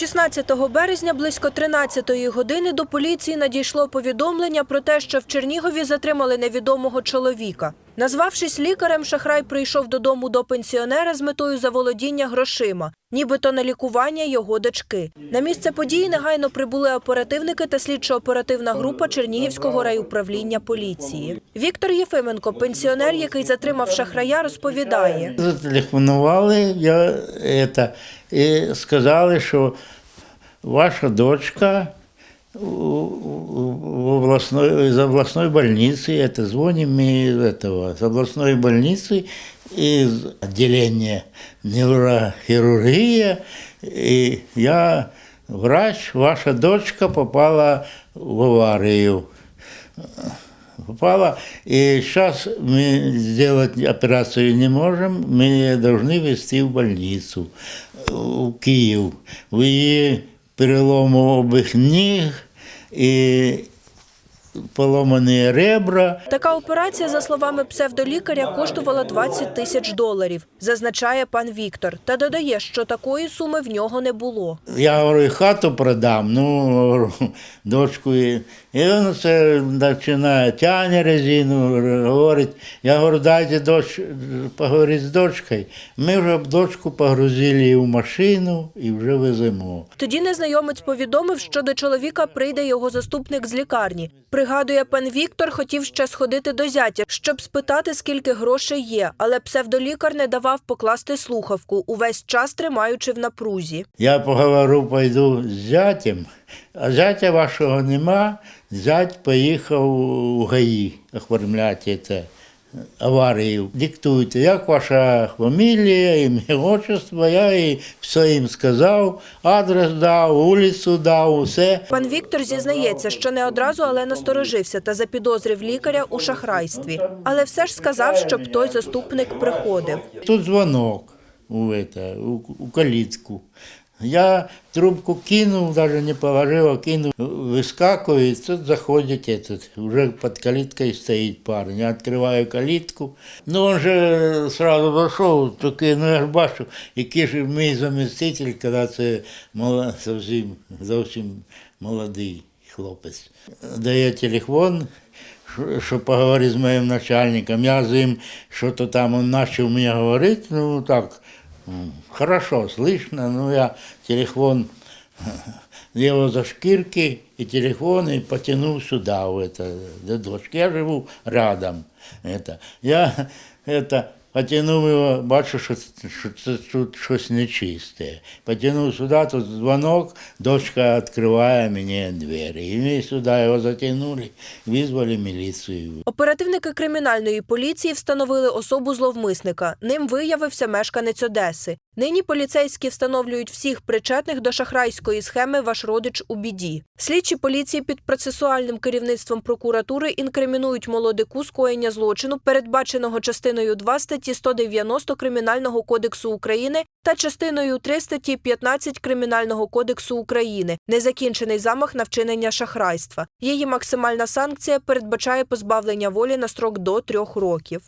16 березня близько 13-ї години до поліції надійшло повідомлення про те, що в Чернігові затримали невідомого чоловіка. Назвавшись лікарем, шахрай прийшов додому до пенсіонера з метою заволодіння грошима, нібито на лікування його дочки. На місце події негайно прибули оперативники та слідчо-оперативна група Чернігівського райуправління поліції. Віктор Єфименко, пенсіонер, який затримав шахрая, розповідає. Зателефонували я это, і сказали, що ваша дочка у- областной, из областной больницы, это звоним мы из этого, с областной больницы, из отделения неврохирургия, и я врач, ваша дочка попала в аварию попала. И сейчас мы сделать операцию не можем, мы ее должны везти в больницу, э, в Киев. В її перелому обох ніг і поломані ребра. Така операція, за словами псевдолікаря, коштувала 20 тисяч доларів, зазначає пан Віктор. Та додає, що такої суми в нього не було. Я говорю, хату продам, ну, дочку. І, він це починає, тягне резину, говорить. Я говорю, дайте доч, поговорити з дочкою. Ми вже б дочку погрузили в машину і вже веземо. Тоді незнайомець повідомив, що до чоловіка прийде його заступник з лікарні. Пригадує, пан Віктор хотів ще сходити до зятя, щоб спитати, скільки грошей є, але псевдолікар не давав покласти слухавку, увесь час тримаючи в напрузі. Я поговорю, пойду з зятем, а зятя вашого нема. Зять поїхав у ГАІ оформляти це, аварію. Диктуйте, як ваша фамілія, ім'я, отчество, я їй все їм сказав, адрес дав, вулицю дав, усе. Пан Віктор зізнається, що не одразу, але насторожився та запідозрив лікаря у шахрайстві. Але все ж сказав, щоб той заступник приходив. Тут дзвонок у, это, у, у калитку. Я трубку кинул, даже не положил, а кинул, выскакивает, тут заходит этот, уже под калиткой стоит парень. Я открываю калитку. Ну, он же сразу вошел, такий, ну я ж бачу, який ж мій заміститель, коли це мала- зовсім, зовсім молодий хлопець. Дає телефон, що- що поговорити з моїм начальником. Я з ним що-то там він почав мені говорити, ну так, м, хорошо, слышно, ну я телефон його за шкірки і телефон і потягнув сюди, в это, до дочки. Я живу рядом. Это. Я это, потягнув його, бачу, що, що це тут щось нечисте. Потягнув сюди, тут дзвонок, дочка відкриває мені двері. І ми сюди його затягнули, визвали міліцію. Оперативники кримінальної поліції встановили особу зловмисника. Ним виявився мешканець Одеси. Нині поліцейські встановлюють всіх причетних до шахрайської схеми «Ваш родич у біді». Слідчі поліції під процесуальним керівництвом прокуратури інкримінують молодику скоєння злочину, передбаченого частиною 2 статті 190 Кримінального кодексу України та частиною 3 статті 15 Кримінального кодексу України незакінчений замах на вчинення шахрайства. Її максимальна санкція передбачає позбавлення волі на строк до трьох років.